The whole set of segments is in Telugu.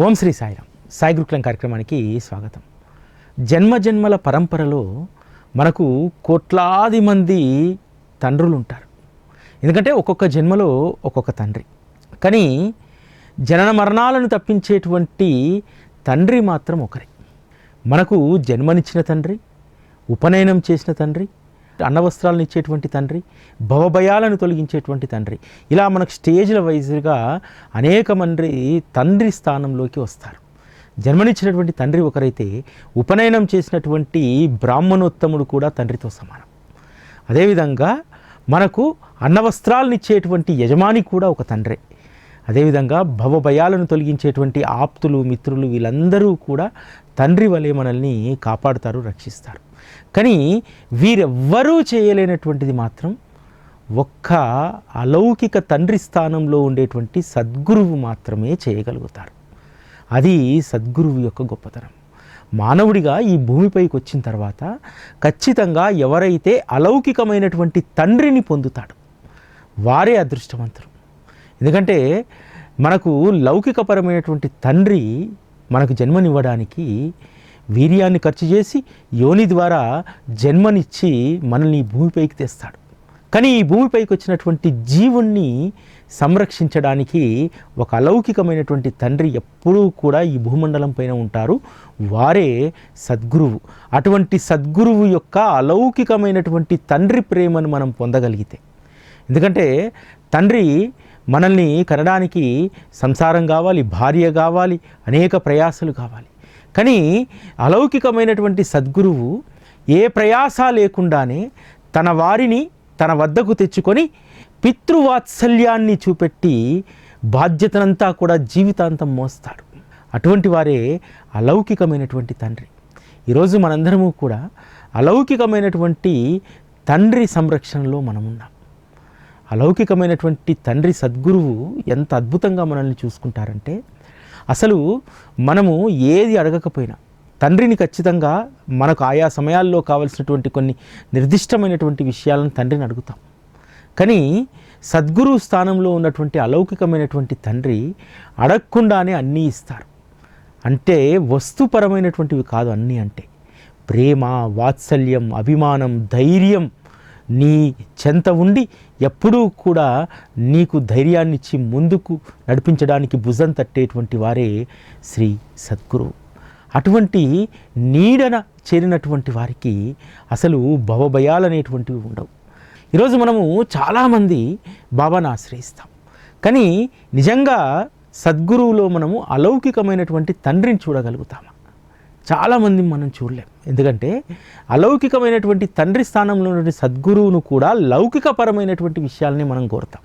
ఓం శ్రీ సాయిరామ్. సాయి గురుకులం కార్యక్రమానికి స్వాగతం. జన్మ జన్మల పరంపరలో మనకు కోట్లాది మంది తండ్రులు ఉంటారు ఎందుకంటే ఒక్కొక్క జన్మలో ఒక్కొక్క తండ్రి. కానీ జనన మరణాలను తప్పించేటువంటి తండ్రి మాత్రం ఒకరే. మనకు జన్మనిచ్చిన తండ్రి ఉపనయనం చేసిన తండ్రి అన్నవస్త్రాలను ఇచ్చేటువంటి తండ్రి భవభయాలను తొలగించేటువంటి తండ్రి. ఇలా మనకు స్టేజ్ల వైజ్గా అనేక మంది తండ్రి స్థానంలోకి వస్తారు. జన్మనిచ్చినటువంటి తండ్రి ఒకరైతే ఉపనయనం చేసినటువంటి బ్రాహ్మణోత్తముడు కూడా తండ్రితో సమానం. అదేవిధంగా మనకు అన్నవస్త్రాలను ఇచ్చేటువంటి యజమాని కూడా ఒక తండ్రే. అదేవిధంగా భవభయాలను తొలగించేటువంటి ఆప్తులు మిత్రులు వీళ్ళందరూ కూడా తండ్రి వలె మనల్ని కాపాడుతారు రక్షిస్తారు. కానీ వీరెవ్వరూ చేయలేనటువంటిది మాత్రం ఒక్క అలౌకిక తండ్రి స్థానంలో ఉండేటువంటి సద్గురువు మాత్రమే చేయగలుగుతారు. అది సద్గురువు యొక్క గొప్పతనం. మానవుడిగా ఈ భూమిపైకి వచ్చిన తర్వాత ఖచ్చితంగా ఎవరైతే అలౌకికమైనటువంటి తండ్రిని పొందుతాడు వారే అదృష్టవంతులు. ఎందుకంటే మనకు లౌకికపరమైనటువంటి తండ్రి మనకు జన్మనివ్వడానికి వీర్యాన్ని ఖర్చు చేసి యోని ద్వారా జన్మనిచ్చి మనల్ని భూమిపైకి తెస్తాడు. కానీ ఈ భూమిపైకి వచ్చినటువంటి జీవుణ్ణి సంరక్షించడానికి ఒక అలౌకికమైనటువంటి తండ్రి ఎప్పుడూ కూడా ఈ భూమండలం పైన ఉంటారు. వారే సద్గురువు. అటువంటి సద్గురువు యొక్క అలౌకికమైనటువంటి తండ్రి ప్రేమను మనం పొందగలిగితే. ఎందుకంటే తండ్రి మనల్ని కనడానికి సంసారం కావాలి భార్య కావాలి అనేక ప్రయాసలు కావాలి. కానీ అలౌకికమైనటువంటి సద్గురువు ఏ ప్రయాస లేకుండానే తన వారిని తన వద్దకు తెచ్చుకొని పితృవాత్సల్యాన్ని చూపెట్టి బాధ్యతనంతా కూడా జీవితాంతం మోస్తాడు. అటువంటి వారే అలౌకికమైనటువంటి తండ్రి. ఈరోజు మనందరము కూడా అలౌకికమైనటువంటి తండ్రి సంరక్షణలో మనమున్నాం. అలౌకికమైనటువంటి తండ్రి సద్గురువు ఎంత అద్భుతంగా మనల్ని చూసుకుంటారంటే అసలు మనము ఏది అడగకపోయినా తండ్రిని ఖచ్చితంగా మనకు ఆయా సమయాల్లో కావలసినటువంటి కొన్ని నిర్దిష్టమైనటువంటి విషయాలను తండ్రిని అడుగుతాం. కానీ సద్గురు స్థానంలో ఉన్నటువంటి అలౌకికమైనటువంటి తండ్రి అడగకుండానే అన్నీ ఇస్తారు. అంటే వస్తుపరమైనటువంటివి కాదు అన్నీ అంటే. ప్రేమ వాత్సల్యం అభిమానం ధైర్యం నీ చెంత ఉండి ఎప్పుడూ కూడా నీకు ధైర్యాన్నిచ్చి ముందుకు నడిపించడానికి భుజం తట్టేటువంటి వారే శ్రీ సద్గురువు. అటువంటి నీడన చేరినటువంటి వారికి అసలు భవభయాలనేటువంటివి ఉండవు. ఈరోజు మనము చాలామంది బాబాను ఆశ్రయిస్తాం కానీ నిజంగా సద్గురువులో మనము అలౌకికమైనటువంటి తండ్రిని చూడగలుగుతామా? చాలామంది మనం చూడలేం. ఎందుకంటే అలౌకికమైనటువంటి తండ్రి స్థానంలో ఉన్నటువంటి సద్గురువును కూడా లౌకికపరమైనటువంటి విషయాల్ని మనం కోరుతాం.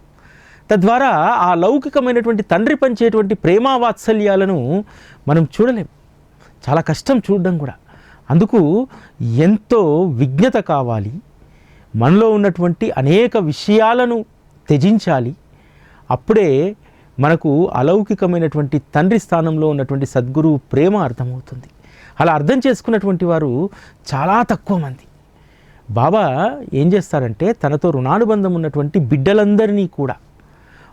తద్వారా ఆ లౌకికమైనటువంటి తండ్రి పంచేటువంటి ప్రేమ వాత్సల్యాలను మనం చూడలేం. చాలా కష్టం చూడడం కూడా. అందుకు ఎంతో విజ్ఞత కావాలి. మనలో ఉన్నటువంటి అనేక విషయాలను త్యజించాలి. అప్పుడే మనకు అలౌకికమైనటువంటి తండ్రి స్థానంలో ఉన్నటువంటి సద్గురువు ప్రేమ అర్థమవుతుంది. అలా అర్థం చేసుకున్నటువంటి వారు చాలా తక్కువ మంది. బాబా ఏం చేస్తారంటే తనతో రుణానుబంధం ఉన్నటువంటి బిడ్డలందరినీ కూడా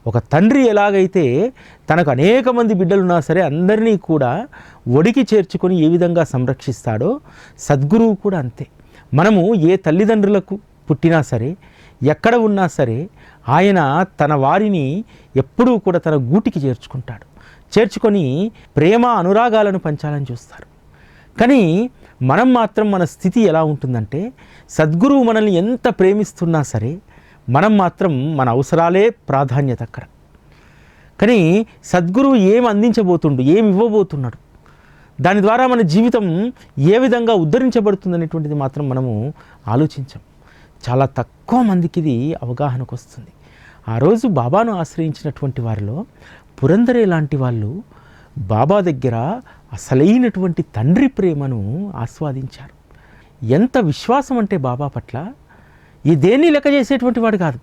ఒక తండ్రి ఎలాగైతే తనకు అనేక మంది బిడ్డలున్నా సరే అందరినీ కూడా ఒడికి చేర్చుకొని ఏ విధంగా సంరక్షిస్తాడో సద్గురువు కూడా అంతే. మనము ఏ తల్లిదండ్రులకు పుట్టినా సరే ఎక్కడ ఉన్నా సరే ఆయన తన వారిని ఎప్పుడూ కూడా తన గూటికి చేర్చుకుంటాడు. చేర్చుకొని ప్రేమ అనురాగాలను పంచాలని చూస్తారు. కానీ మనం మాత్రం మన స్థితి ఎలా ఉంటుందంటే సద్గురువు మనల్ని ఎంత ప్రేమిస్తున్నా సరే మనం మాత్రం మన అవసరాలే ప్రాధాన్యత అక్కడ. కానీ సద్గురువు ఏం అందించబోతుండు ఏమి ఇవ్వబోతున్నాడు దాని ద్వారా మన జీవితం ఏ విధంగా ఉద్ధరించబడుతుంది అనేటువంటిది మాత్రం మనము ఆలోచించాం. చాలా తక్కువ మందికి ఇది అవగాహనకు వస్తుంది ఆ రోజు బాబాను ఆశ్రయించినటువంటి వారిలో పురందరే లాంటి వాళ్ళు బాబా దగ్గర అసలైనటువంటి తండ్రి ప్రేమను ఆస్వాదించారు. ఎంత విశ్వాసం అంటే బాబా పట్ల ఈ దేన్ని లెక్క చేసేటువంటి వాడు కాదు.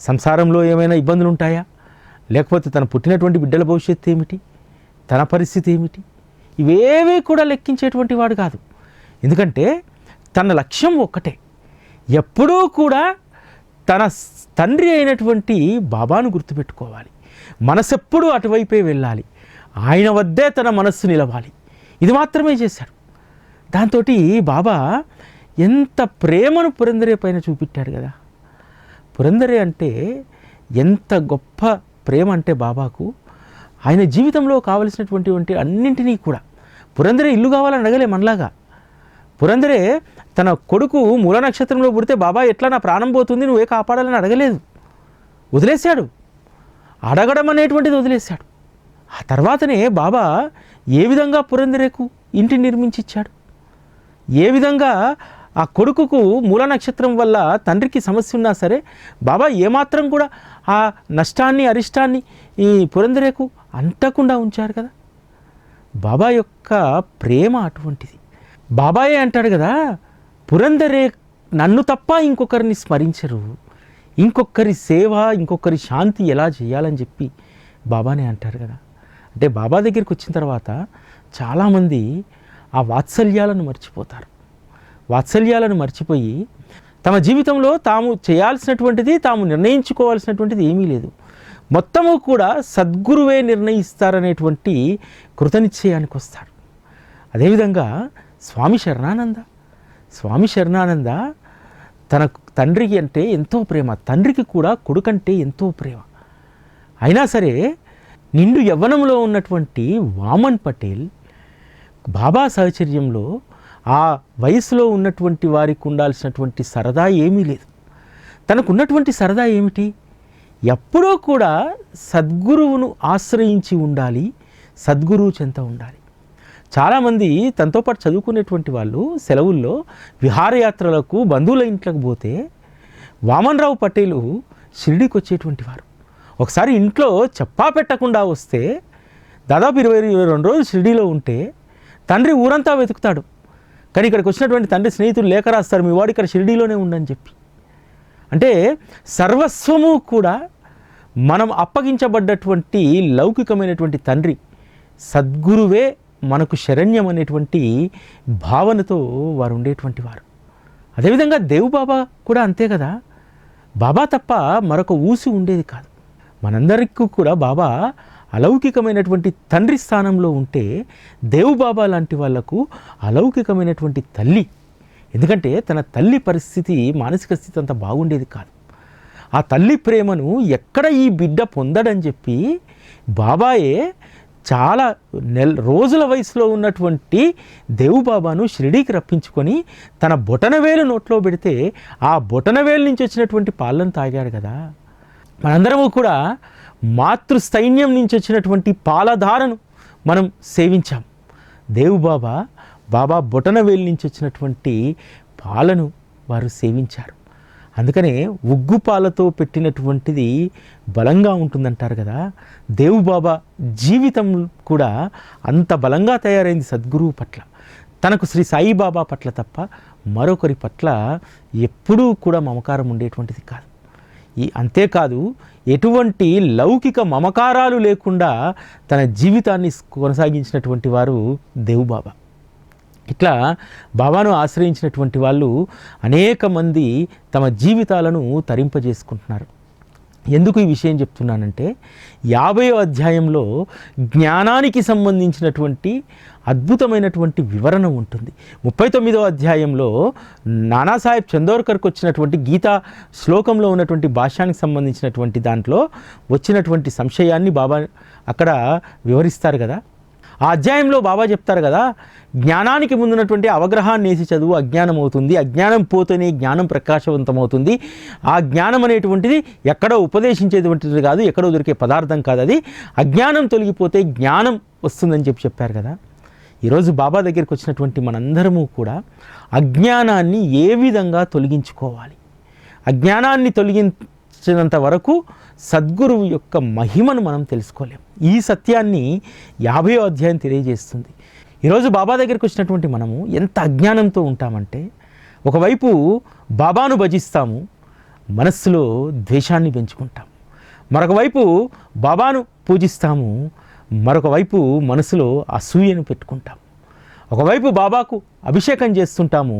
సంసారంలో ఏమైనా ఇబ్బందులు ఉంటాయా లేకపోతే తన పుట్టినటువంటి బిడ్డల భవిష్యత్తు ఏమిటి? తన పరిస్థితి ఏమిటి? ఇవేవీ కూడా లెక్కించేటువంటి వాడు కాదు. ఎందుకంటే తన లక్ష్యం ఒక్కటే. ఎప్పుడూ కూడా తన తండ్రి అయినటువంటి బాబాను గుర్తుపెట్టుకోవాలి. మనసెప్పుడూ అటువైపే వెళ్ళాలి. ఆయన వద్దే తన మనస్సు నిలవాలి. ఇది మాత్రమే చేశాడు. దాంతో బాబా ఎంత ప్రేమను పురందరే పైన చూపెట్టాడు కదా. పురందరే అంటే ఎంత గొప్ప ప్రేమ అంటే బాబాకు ఆయన జీవితంలో కావలసినటువంటి అన్నింటినీ కూడా. పురందరే ఇల్లు కావాలని అడగలే మనలాగా. పురందరే తన కొడుకు మూల నక్షత్రంలో పుడితే బాబా ఎట్లా నా ప్రాణం పోతుంది నువ్వే కాపాడాలని అడగలేదు. వదిలేశాడు. అడగడం అనేటువంటిది వదిలేశాడు. ఆ తర్వాతనే బాబా ఏ విధంగా పురందరేకు ఇంటిని నిర్మించి ఇచ్చాడు ఏ విధంగా ఆ కొడుకుకు మూల నక్షత్రం వల్ల తండ్రికి సమస్య ఉన్నా సరే బాబా ఏమాత్రం కూడా ఆ నష్టాన్ని అరిష్టాన్ని ఈ పురందరేకు అంటకుండా ఉంచారు కదా? బాబా యొక్క ప్రేమ అటువంటిది. బాబాయే అంటాడు కదా పురందరే నన్ను తప్ప ఇంకొకరిని స్మరించరు. ఇంకొకరి సేవ ఇంకొకరి శాంతి ఎలా చేయాలని చెప్పి బాబానే అంటారు కదా. అంటే బాబా దగ్గరికి వచ్చిన తర్వాత చాలామంది ఆ వాత్సల్యాలను మర్చిపోతారు. వాత్సల్యాలను మర్చిపోయి తమ జీవితంలో తాము చేయాల్సినటువంటిది తాము నిర్ణయించుకోవాల్సినటువంటిది ఏమీ లేదు. మొత్తము కూడా సద్గురువే నిర్ణయిస్తారనేటువంటి కృతనిశ్చయానికి వస్తారు అదేవిధంగా స్వామి శరణానంద. స్వామి శరణానంద తన తండ్రికి అంటే ఎంతో ప్రేమ తండ్రికి కూడా కొడుకంటే ఎంతో ప్రేమ. అయినా సరే నిండు యవ్వనంలో ఉన్నటువంటి వామన్ పటేల్ బాబా సహచర్యంలో ఆ వయసులో ఉన్నటువంటి వారికి ఉండాల్సినటువంటి సరదా ఏమీ లేదు. తనకున్నటువంటి సరదా ఏమిటి? ఎప్పుడూ కూడా సద్గురువును ఆశ్రయించి ఉండాలి సద్గురువు చెంత ఉండాలి. చాలామంది తనతో పాటు చదువుకునేటువంటి వాళ్ళు సెలవుల్లో విహారయాత్రలకు బంధువుల ఇంట్లోకి పోతే వామన్రావు పటేలు షిరిడీకి వచ్చేటువంటి వారు. ఒకసారి ఇంట్లో చెప్పా పెట్టకుండా వస్తే దాదాపు ఇరవై ఇరవై రెండు రోజులు షిరిడీలో ఉంటే తండ్రి ఊరంతా వెతుకుతాడు. కానీ ఇక్కడికి వచ్చినటువంటి తండ్రి స్నేహితులు లేఖ రాస్తారు మీ వాడు ఇక్కడ షిరిడీలోనే ఉండని చెప్పి. అంటే సర్వస్వము కూడా మనం అప్పగించబడ్డటువంటి లౌకికమైనటువంటి తండ్రి సద్గురువే మనకు శరణ్యం అనేటువంటి భావనతో వారు ఉండేటువంటి వారు. అదేవిధంగా దేవు బాబా కూడా అంతే కదా. బాబా తప్ప మరొక ఊసి ఉండేది కాదు. మనందరికీ కూడా బాబా అలౌకికమైనటువంటి తండ్రి స్థానంలో ఉంటే దేవు బాబా లాంటి వాళ్ళకు అలౌకికమైనటువంటి తల్లి. ఎందుకంటే తన తల్లి పరిస్థితి మానసిక స్థితి అంత బాగుండేది కాదు. ఆ తల్లి ప్రేమను ఎక్కడ ఈ బిడ్డ పొందడని చెప్పి బాబాయే చాలా నెల రోజుల వయసులో ఉన్నటువంటి దేవుబాబాను షిరిడీకి రప్పించుకొని తన బొటనవేలు నోట్లో పెడితే ఆ బొటనవేలు నుంచి వచ్చినటువంటి పాలను తాగాడు కదా. మనందరము కూడా మాతృ సైన్యం నుంచి వచ్చినటువంటి పాలధారను మనం సేవించాం. దేవుబాబా బాబా బొటనవేలు నుంచి వచ్చినటువంటి పాలను వారు సేవించారు. అందుకనే ఉగ్గు పాలతో పెట్టినటువంటిది బలంగా ఉంటుందంటారు కదా. దేవు బాబా జీవితం కూడా అంత బలంగా తయారైంది సద్గురువు పట్ల. తనకు శ్రీ సాయిబాబా పట్ల తప్ప మరొకరి పట్ల ఎప్పుడూ కూడా మమకారం ఉండేటువంటిది కాదు. ఈ అంతేకాదు ఎటువంటి లౌకిక మమకారాలు లేకుండా తన జీవితాన్ని కొనసాగించినటువంటి వారు దేవుబాబా ఇట్లా బాబాను ఆశ్రయించినటువంటి వాళ్ళు అనేక మంది తమ జీవితాలను తరింపజేసుకుంటున్నారు. ఎందుకు ఈ విషయం చెప్తున్నానంటే యాభై అధ్యాయంలో జ్ఞానానికి సంబంధించినటువంటి అద్భుతమైనటువంటి వివరణ ఉంటుంది. ముప్పై తొమ్మిదో అధ్యాయంలో నానాసాహెబ్ చందోర్కర్కి వచ్చినటువంటి గీత శ్లోకంలో ఉన్నటువంటి భాష్యానికి సంబంధించినటువంటి దాంట్లో వచ్చినటువంటి సంశయాన్ని బాబా అక్కడ వివరిస్తారు కదా. ఆ అధ్యాయంలో బాబా చెప్తారు కదా జ్ఞానానికి ముందున్నటువంటి అవగ్రహాన్ని వేసి చదువు అజ్ఞానం అవుతుంది అజ్ఞానం పోతేనే జ్ఞానం ప్రకాశవంతమవుతుంది. ఆ జ్ఞానం అనేటువంటిది ఎక్కడో ఉపదేశించేటువంటిది కాదు ఎక్కడో దొరికే పదార్థం కాదు అది. అజ్ఞానం తొలగిపోతే జ్ఞానం వస్తుందని చెప్పి చెప్పారు కదా. ఈరోజు బాబా దగ్గరికి వచ్చినటువంటి మనందరము కూడా అజ్ఞానాన్ని ఏ విధంగా తొలగించుకోవాలి? అజ్ఞానాన్ని వచ్చినంత వరకు సద్గురువు యొక్క మహిమను మనం తెలుసుకోలేం. ఈ సత్యాన్ని యాభై అధ్యాయం తెలియజేస్తుంది. ఈరోజు బాబా దగ్గరికి వచ్చినటువంటి మనము ఎంత అజ్ఞానంతో ఉంటామంటే ఒకవైపు బాబాను భజిస్తాము మనస్సులో ద్వేషాన్ని పెంచుకుంటాం మరొక వైపు బాబాను పూజిస్తాము మరొక వైపు మనసులో అసూయను పెట్టుకుంటాం ఒకవైపు బాబాకు అభిషేకం చేస్తుంటాము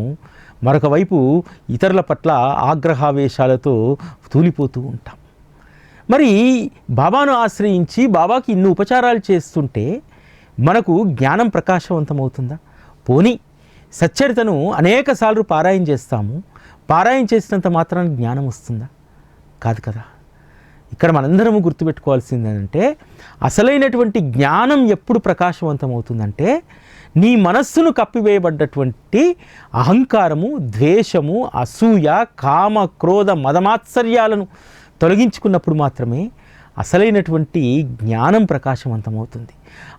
మరొక వైపు ఇతరుల పట్ల ఆగ్రహావేశాలతో తూలిపోతూ ఉంటాం. మరి బాబాను ఆశ్రయించి బాబాకి ఇన్ని ఉపచారాలు చేస్తుంటే మనకు జ్ఞానం ప్రకాశవంతమవుతుందా? పోనీ సచ్చరితను అనేక సార్లు పారాయణ చేస్తాము. పారాయణ చేసినంత మాత్రాన జ్ఞానం వస్తుందా? కాదు కదా. ఇక్కడ మనందరము గుర్తుపెట్టుకోవాల్సింది ఏంటంటే అసలైనటువంటి జ్ఞానం ఎప్పుడు ప్రకాశవంతం అవుతుందంటే నీ మనస్సును కప్పివేయబడ్డటువంటి అహంకారము ద్వేషము అసూయ కామ క్రోధ మదమాత్సర్యాలను తొలగించుకున్నప్పుడు మాత్రమే అసలైనటువంటి జ్ఞానం ప్రకాశవంతమవుతుంది.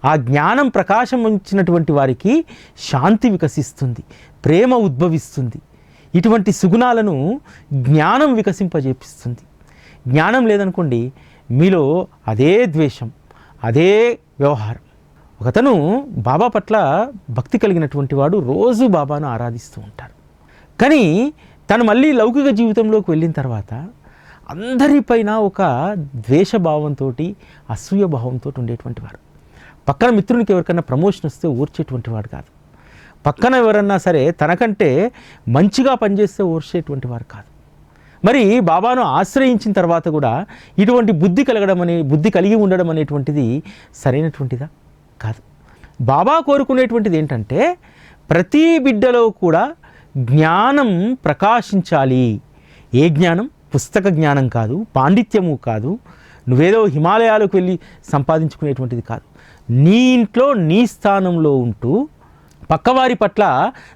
ఆ జ్ఞానం ప్రకాశం ఉంచినటువంటి వారికి శాంతి వికసిస్తుంది ప్రేమ ఉద్భవిస్తుంది. ఇటువంటి సుగుణాలను జ్ఞానం వికసింపజేపిస్తుంది. జ్ఞానం లేదనుకోండి మీలో అదే ద్వేషం అదే వ్యవహారం. ఒకతను బాబా పట్ల భక్తి కలిగినటువంటి వాడు రోజు బాబాను ఆరాధిస్తూ ఉంటారు కానీ తను మళ్ళీ లౌకిక జీవితంలోకి వెళ్ళిన తర్వాత అందరిపైన ఒక ద్వేషభావంతో అసూయభావంతో ఉండేటువంటి వారు పక్కన మిత్రునికి ఎవరికైనా ప్రమోషన్ వస్తే ఊర్చేటువంటి వాడు కాదు. పక్కన ఎవరన్నా సరే తనకంటే మంచిగా పనిచేస్తే ఓర్చేటువంటి వారు కాదు. మరి బాబాను ఆశ్రయించిన తర్వాత కూడా ఇటువంటి బుద్ధి కలగడం అనే బుద్ధి కలిగి ఉండడం అనేటువంటిది సరైనటువంటిదా? కాదు. బాబా కోరుకునేటువంటిది ఏంటంటే ప్రతి బిడ్డలో కూడా జ్ఞానం ప్రకాశించాలి. ఏ జ్ఞానం? పుస్తక జ్ఞానం కాదు పాండిత్యము కాదు నువ్వేదో హిమాలయాలకు వెళ్ళి సంపాదించుకునేటువంటిది కాదు. నీ ఇంట్లో నీ స్థానంలో ఉంటూ పక్కవారి పట్ల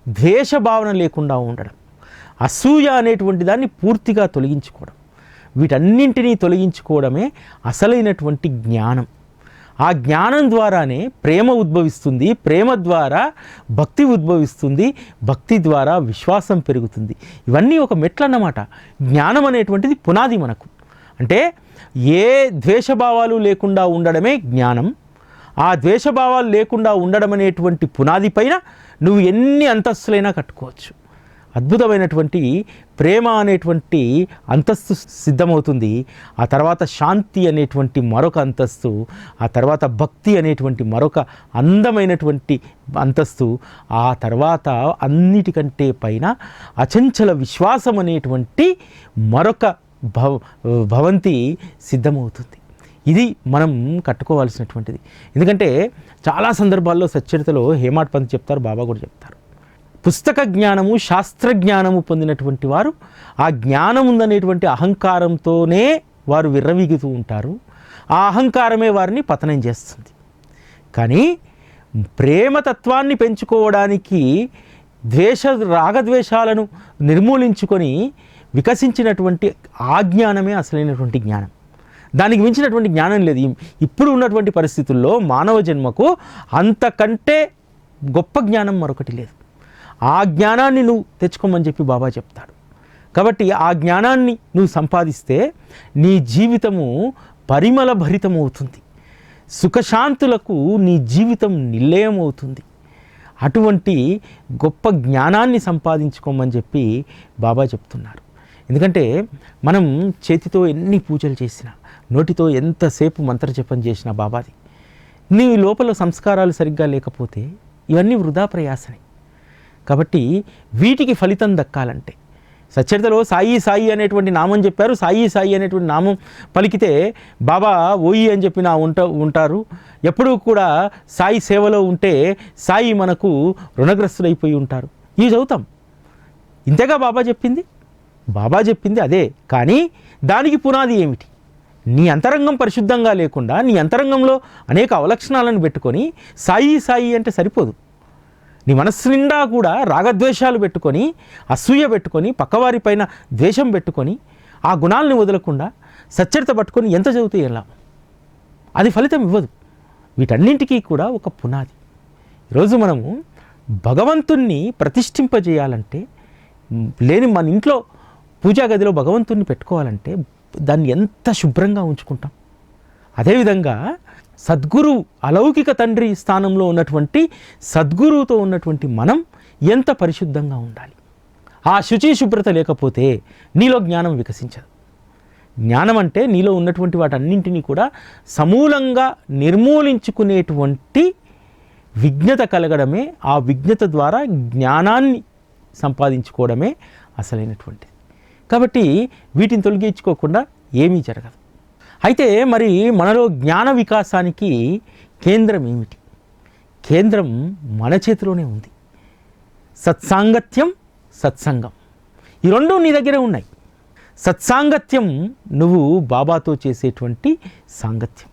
ద్వేష భావన లేకుండా ఉండడం అసూయ అనేటువంటి దాన్ని పూర్తిగా తొలగించుకోవడం వీటన్నింటినీ తొలగించుకోవడమే అసలైనటువంటి జ్ఞానం. ఆ జ్ఞానం ద్వారానే ప్రేమ ఉద్భవిస్తుంది ప్రేమ ద్వారా భక్తి ఉద్భవిస్తుంది భక్తి ద్వారా విశ్వాసం పెరుగుతుంది. ఇవన్నీ ఒక మెట్లన్నమాట. జ్ఞానం అనేటువంటిది పునాది మనకు. అంటే ఏ ద్వేషభావాలు లేకుండా ఉండడమే జ్ఞానం. ఆ ద్వేషభావాలు లేకుండా ఉండడం అనేటువంటి పునాది పైన నువ్వు ఎన్ని అంతస్తులైనా కట్టుకోవచ్చు. అద్భుతమైనటువంటి ప్రేమ అనేటువంటి అంతస్తు సిద్ధమవుతుంది. ఆ తర్వాత శాంతి అనేటువంటి మరొక అంతస్తు ఆ తర్వాత భక్తి అనేటువంటి మరొక అందమైనటువంటి అంతస్తు ఆ తర్వాత అన్నిటికంటే పైన అచంచల విశ్వాసం అనేటువంటి మరొక భవ భవంతి సిద్ధమవుతుంది. ఇది మనం కట్టుకోవాల్సినటువంటిది. ఎందుకంటే చాలా సందర్భాల్లో సచ్చరితలో హేమాట్ పంత్ చెప్తారు బాబా కూడా చెప్తారు. పుస్తక జ్ఞానము శాస్త్ర జ్ఞానము పొందినటువంటి వారు ఆ జ్ఞానం ఉందనేటువంటి అహంకారంతోనే వారు విర్రవీగుతూ ఉంటారు. ఆ అహంకారమే వారిని పతనం చేస్తుంది. కానీ ప్రేమతత్వాన్ని పెంచుకోవడానికి ద్వేష రాగద్వేషాలను నిర్మూలించుకొని వికసించినటువంటి ఆ జ్ఞానమే అసలైనటువంటి జ్ఞానం. దానికి మించినటువంటి జ్ఞానం లేదు. ఇప్పుడు ఉన్నటువంటి పరిస్థితుల్లో మానవ జన్మకు అంతకంటే గొప్ప జ్ఞానం మరొకటి లేదు. ఆ జ్ఞానాన్ని నువ్వు తెచ్చుకోమని చెప్పి బాబా చెప్తాడు. కాబట్టి ఆ జ్ఞానాన్ని నువ్వు సంపాదిస్తే నీ జీవితము పరిమళ భరితమవుతుంది సుఖశాంతులకు నీ జీవితం నిలయం అవుతుంది అటువంటి గొప్ప జ్ఞానాన్ని సంపాదించుకోమని చెప్పి బాబా చెప్తున్నారు. ఎందుకంటే మనం చేతితో ఎన్ని పూజలు చేసినా నోటితో ఎంతసేపు మంత్రజపం చేసినా బాబాది నీ లోపల సంస్కారాలు సరిగ్గా లేకపోతే ఇవన్నీ వృధా ప్రయాసనే. కాబట్టి వీటికి ఫలితం దక్కాలంటే. సచ్చరితలో సాయి సాయి అనేటువంటి నామం చెప్పారు. సాయి సాయి అనేటువంటి నామం పలికితే బాబా ఓయి అని చెప్పి నా ఉంట ఉంటారు. ఎప్పుడూ కూడా సాయి సేవలో ఉంటే సాయి మనకు రుణగ్రస్తులైపోయి ఉంటారు. ఇవి చదువుతాం. ఇంతేగా బాబా చెప్పింది? బాబా చెప్పింది అదే. కానీ దానికి పునాది ఏమిటి? నీ అంతరంగం పరిశుద్ధంగా లేకుండా నీ అంతరంగంలో అనేక అవలక్షణాలను పెట్టుకొని సాయి సాయి అంటే సరిపోదు. నీ మనస్సు నిండా కూడా రాగద్వేషాలు పెట్టుకొని అసూయ పెట్టుకొని పక్కవారి పైన ద్వేషం పెట్టుకొని ఆ గుణాలను వదలకుండా సచ్చరిత పట్టుకొని ఎంత చదివితే ఎలా అది ఫలితం ఇవ్వదు. వీటన్నింటికీ కూడా ఒక పునాది. ఈరోజు మనము భగవంతుణ్ణి ప్రతిష్ఠింపజేయాలంటే లేని మన ఇంట్లో పూజా గదిలో భగవంతుణ్ణి పెట్టుకోవాలంటే దాన్ని ఎంత శుభ్రంగా ఉంచుకుంటాం? అదేవిధంగా సద్గురు అలౌకిక తండ్రి స్థానంలో ఉన్నటువంటి సద్గురువుతో ఉన్నటువంటి మనం ఎంత పరిశుద్ధంగా ఉండాలి? ఆ శుచి శుభ్రత లేకపోతే నీలో జ్ఞానం వికసించదు. జ్ఞానం అంటే నీలో ఉన్నటువంటి వాటన్నింటినీ కూడా సమూలంగా నిర్మూలించుకునేటువంటి విజ్ఞత కలగడమే ఆ విజ్ఞత ద్వారా జ్ఞానాన్ని సంపాదించుకోవడమే అసలైనటువంటిది. కాబట్టి వీటిని తొలగించుకోకుండా ఏమీ జరగదు. అయితే మరి మనలో జ్ఞాన వికాసానికి కేంద్రం ఏమిటి? కేంద్రం మన చేతిలోనే ఉంది. సత్సాంగత్యం సత్సంగం. ఈ రెండు నీ దగ్గరే ఉన్నాయి. సత్సాంగత్యం నువ్వు బాబాతో చేసేటువంటి సాంగత్యం.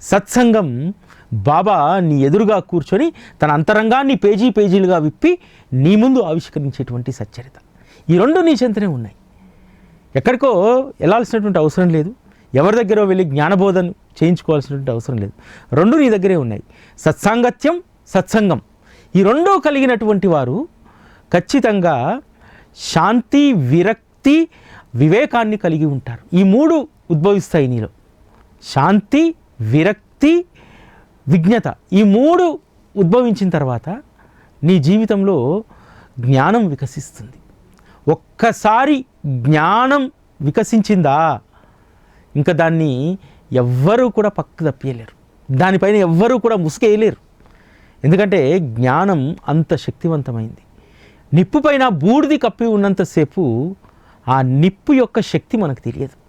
సత్సంగం బాబా నీ ఎదురుగా కూర్చొని తన అంతరంగాన్ని పేజీ పేజీలుగా విప్పి నీ ముందు ఆవిష్కరించేటువంటి సచ్చరిత. ఈ రెండు నీ చెంతనే ఉన్నాయి. ఎక్కడికో వెళ్ళాల్సినటువంటి అవసరం లేదు. ఎవరి దగ్గర వెళ్ళి జ్ఞానబోధన చేయించుకోవాల్సినటువంటి అవసరం లేదు. రెండు నీ దగ్గరే ఉన్నాయి. సత్సాంగత్యం సత్సంగం. ఈ రెండో కలిగినటువంటి వారు ఖచ్చితంగా శాంతి విరక్తి వివేకాన్ని కలిగి ఉంటారు. ఈ మూడు ఉద్భవిస్తాయి నీలో. శాంతి విరక్తి విజ్ఞత. ఈ మూడు ఉద్భవించిన తర్వాత నీ జీవితంలో జ్ఞానం వికసిస్తుంది. ఒక్కసారి జ్ఞానం వికసించిందా? ఇంకా దాన్ని ఎవ్వరూ కూడా పక్క తప్పియలేరు. దానిపైన ఎవ్వరూ కూడా ముసుకేయలేరు ఎందుకంటే జ్ఞానం అంత శక్తివంతమైంది. నిప్పు పైన బూడిది కప్పి ఉన్నంతసేపు ఆ నిప్పు యొక్క శక్తి మనకు తెలియదు.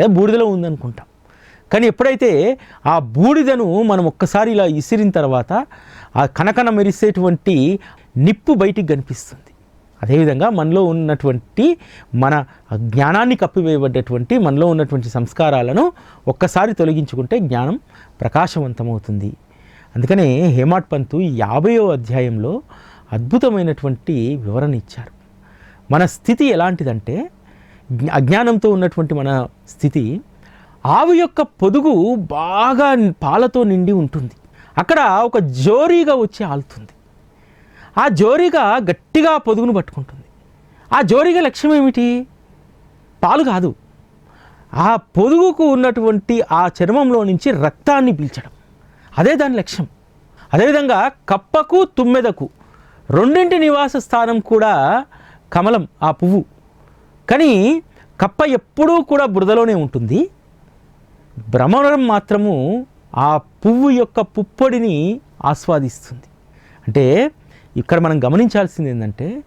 ఏదో బూడిదలో ఉందనుకుంటాం. కానీ ఎప్పుడైతే ఆ బూడిదను మనం ఒక్కసారి ఇలా ఇసిరిన తర్వాత ఆ కనకన మెరిసేటువంటి నిప్పు బయటికి కనిపిస్తుంది. అదేవిధంగా మనలో ఉన్నటువంటి మన జ్ఞానాన్ని కప్పివేయబడ్డటువంటి మనలో ఉన్నటువంటి సంస్కారాలను ఒక్కసారి తొలగించుకుంటే జ్ఞానం ప్రకాశవంతమవుతుంది. అందుకనే హేమాట్ పంతు యాభయో అధ్యాయంలో అద్భుతమైనటువంటి వివరణ ఇచ్చారు. మన స్థితి ఎలాంటిదంటే అజ్ఞానంతో ఉన్నటువంటి మన స్థితి ఆవు యొక్క పొదుగు బాగా పాలతో నిండి ఉంటుంది. అక్కడ ఒక జోరీగా వచ్చి ఆలుతుంది. ఆ జోరిగా గట్టిగా పొదుగును పట్టుకుంటుంది. ఆ జోరిగా లక్ష్యం ఏమిటి? పాలు కాదు. ఆ పొదుగుకు ఉన్నటువంటి ఆ చర్మంలో నుంచి రక్తాన్ని పీల్చడం. అదే దాని లక్ష్యం. అదేవిధంగా కప్పకు తుమ్మెదకు రెండింటి నివాస స్థానం కూడా కమలం ఆ పువ్వు. కానీ కప్ప ఎప్పుడూ కూడా బురదలోనే ఉంటుంది. భ్రమరం మాత్రము ఆ పువ్వు యొక్క పుప్పొడిని ఆస్వాదిస్తుంది. అంటే ఇక్కడ మనం గమనించాల్సింది ఏంటంటే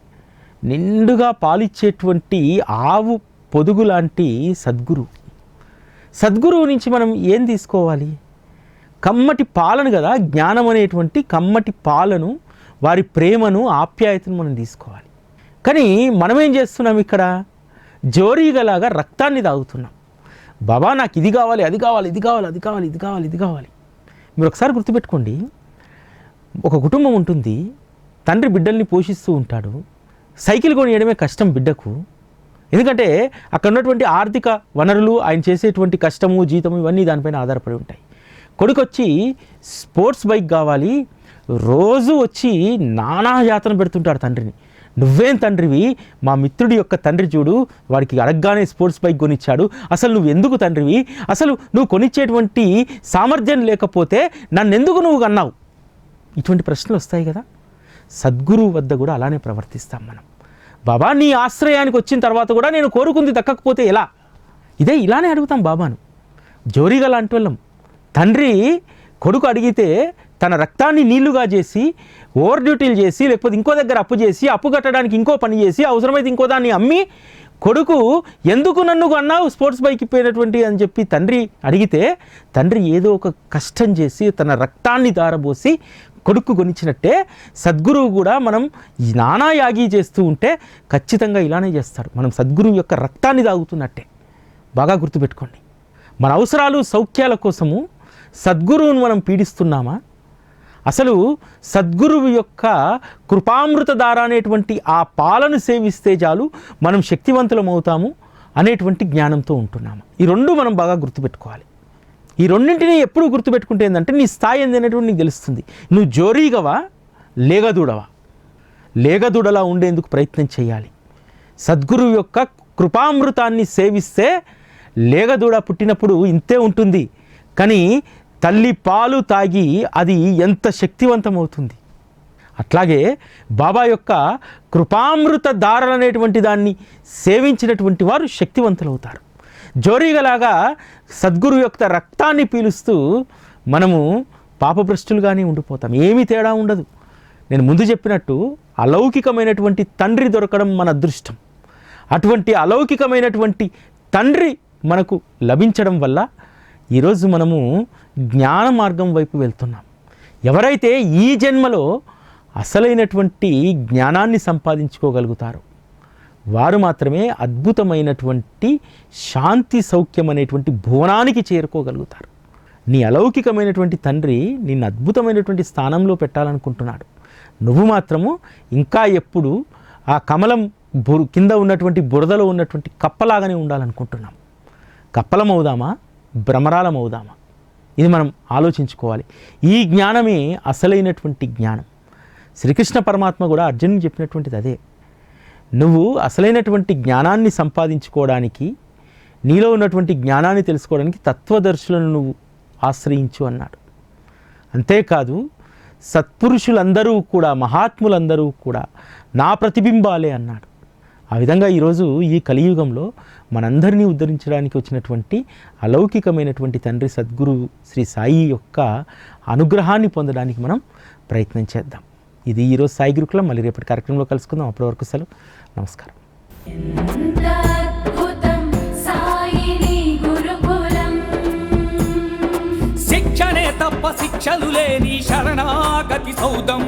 నిండుగా పాలిచ్చేటువంటి ఆవు పొదుగు లాంటి సద్గురు. సద్గురువు నుంచి మనం ఏం తీసుకోవాలి? కమ్మటి పాలను కదా జ్ఞానం అనేటువంటి కమ్మటి పాలను వారి ప్రేమను ఆప్యాయతను మనం తీసుకోవాలి. కానీ మనం ఏం చేస్తున్నాం ఇక్కడ? జోరీగలాగా రక్తాన్ని తాగుతున్నాం. బాబా నాకు ఇది కావాలి అది కావాలి ఇది కావాలి అది కావాలి ఇది కావాలి ఇది కావాలి. మీరు ఒకసారి గుర్తుపెట్టుకోండి. ఒక కుటుంబం ఉంటుంది తండ్రి బిడ్డల్ని పోషిస్తూ ఉంటాడు. సైకిల్ కొనియడమే కష్టం బిడ్డకు. ఎందుకంటే అక్కడ ఉన్నటువంటి ఆర్థిక వనరులు ఆయన చేసేటువంటి కష్టము జీతము ఇవన్నీ దానిపైన ఆధారపడి ఉంటాయి. కొడుకు వచ్చి స్పోర్ట్స్ బైక్ కావాలి. రోజు వచ్చి నానా యాతన పెడుతుంటాడు తండ్రిని. నువ్వేం తండ్రివి? మా మిత్రుడి యొక్క తండ్రి చూడు వాడికి అడగగానే స్పోర్ట్స్ బైక్ కొనిచ్చాడు. అసలు నువ్వు ఎందుకు తండ్రివి? అసలు నువ్వు కొనిచ్చేటువంటి సామర్థ్యం లేకపోతే నన్నెందుకు నువ్వు అన్నావు ఇటువంటి ప్రశ్నలు వస్తాయి కదా. సద్గురువు వద్ద కూడా అలానే ప్రవర్తిస్తాం మనం. బాబా నీ ఆశ్రయానికి వచ్చిన తర్వాత కూడా నేను కోరుకుంది దక్కకపోతే ఎలా? ఇదే ఇలానే అడుగుతాం బాబాను. జోరిగా లాంటి వాళ్ళం తండ్రి కొడుకు అడిగితే తన రక్తాన్ని నీళ్ళుగా చేసి ఓవర్ డ్యూటీలు చేసి లేకపోతే ఇంకో దగ్గర అప్పు చేసి అప్పు కట్టడానికి ఇంకో పని చేసి అవసరమైతే ఇంకో దాన్ని అమ్మి కొడుకు ఎందుకు నన్ను అన్నావు స్పోర్ట్స్ బైక్ పోయినటువంటి అని చెప్పి తండ్రి అడిగితే తండ్రి ఏదో ఒక కష్టం చేసి తన రక్తాన్ని దారబోసి కొడుకు కొనిచ్చినట్టే సద్గురువు కూడా మనం నానా యాగి చేస్తూ ఉంటే ఖచ్చితంగా ఇలానే చేస్తాడు. మనం సద్గురువు యొక్క రక్తాన్ని తాగుతున్నట్టే. బాగా గుర్తుపెట్టుకోండి. మన అవసరాలు సౌఖ్యాల కోసము సద్గురువును మనం పీడిస్తున్నామా? అసలు సద్గురువు యొక్క కృపామృత దార అనేటువంటి ఆ పాలను సేవిస్తే చాలు మనం శక్తివంతులం అవుతాము అనేటువంటి జ్ఞానంతో ఉంటున్నాము. ఈ రెండు మనం బాగా గుర్తుపెట్టుకోవాలి. ఈ రెండింటిని ఎప్పుడు గుర్తుపెట్టుకుంటే ఏంటంటే నీ స్థాయి ఏంది నీకు తెలుస్తుంది. నువ్వు జోరీగవా లేగదూడవా? లేగదూడలా ఉండేందుకు ప్రయత్నం చేయాలి. సద్గురువు యొక్క కృపామృతాన్ని సేవిస్తే లేగదూడ పుట్టినప్పుడు ఇంతే ఉంటుంది. కానీ తల్లి పాలు తాగి అది ఎంత శక్తివంతమవుతుంది? అట్లాగే బాబా యొక్క కృపామృత దారలు అనేటువంటి దాన్ని సేవించినటువంటి వారు శక్తివంతులవుతారు. జోరీగలాగా సద్గురు యొక్క రక్తాన్ని పీలుస్తూ మనము పాపభ్రష్టులుగానే ఉండిపోతాం. ఏమీ తేడా ఉండదు. నేను ముందు చెప్పినట్టు అలౌకికమైనటువంటి తండ్రి దొరకడం మన అదృష్టం. అటువంటి అలౌకికమైనటువంటి తండ్రి మనకు లభించడం వల్ల ఈరోజు మనము జ్ఞాన మార్గం వైపు వెళ్తున్నాం. ఎవరైతే ఈ జన్మలో అసలైనటువంటి జ్ఞానాన్ని సంపాదించుకోగలుగుతారో వారు మాత్రమే అద్భుతమైనటువంటి శాంతి సౌఖ్యం అనేటువంటి భువనానికి చేరుకోగలుగుతారు. నీ అలౌకికమైనటువంటి తండ్రి నిన్ను అద్భుతమైనటువంటి స్థానంలో పెట్టాలనుకుంటున్నాడు. నువ్వు మాత్రము ఇంకా ఎప్పుడు ఆ కమలం బురు కింద ఉన్నటువంటి బురదలో ఉన్నటువంటి కప్పలాగానే ఉండాలనుకుంటున్నాం. కప్పలం అవుదామా భ్రమరాలం అవుదామా ఇది మనం ఆలోచించుకోవాలి. ఈ జ్ఞానమే అసలైనటువంటి జ్ఞానం. శ్రీకృష్ణ పరమాత్మ కూడా అర్జునుడు చెప్పినటువంటిది అదే. నువ్వు అసలైనటువంటి జ్ఞానాన్ని సంపాదించుకోవడానికి నీలో ఉన్నటువంటి జ్ఞానాన్ని తెలుసుకోవడానికి తత్వదర్శులను నువ్వు ఆశ్రయించు అన్నాడు. అంతేకాదు సత్పురుషులందరూ కూడా మహాత్ములందరూ కూడా నా ప్రతిబింబాలే అన్నాడు. ఆ విధంగా ఈరోజు ఈ కలియుగంలో మనందరినీ ఉద్ధరించడానికి వచ్చినటువంటి అలౌకికమైనటువంటి తండ్రి సద్గురు శ్రీ సాయి యొక్క అనుగ్రహాన్ని పొందడానికి మనం ప్రయత్నం చేద్దాం. ఇది ఈరోజు సాయి గురుకులం. మళ్ళీ రేపటి కార్యక్రమంలో కలుసుకుందాం. అప్పటి వరకు సెలవు. నమస్కారం. శిక్షణే తప్ప శిక్షలు లేని శరణాగతి సౌదం.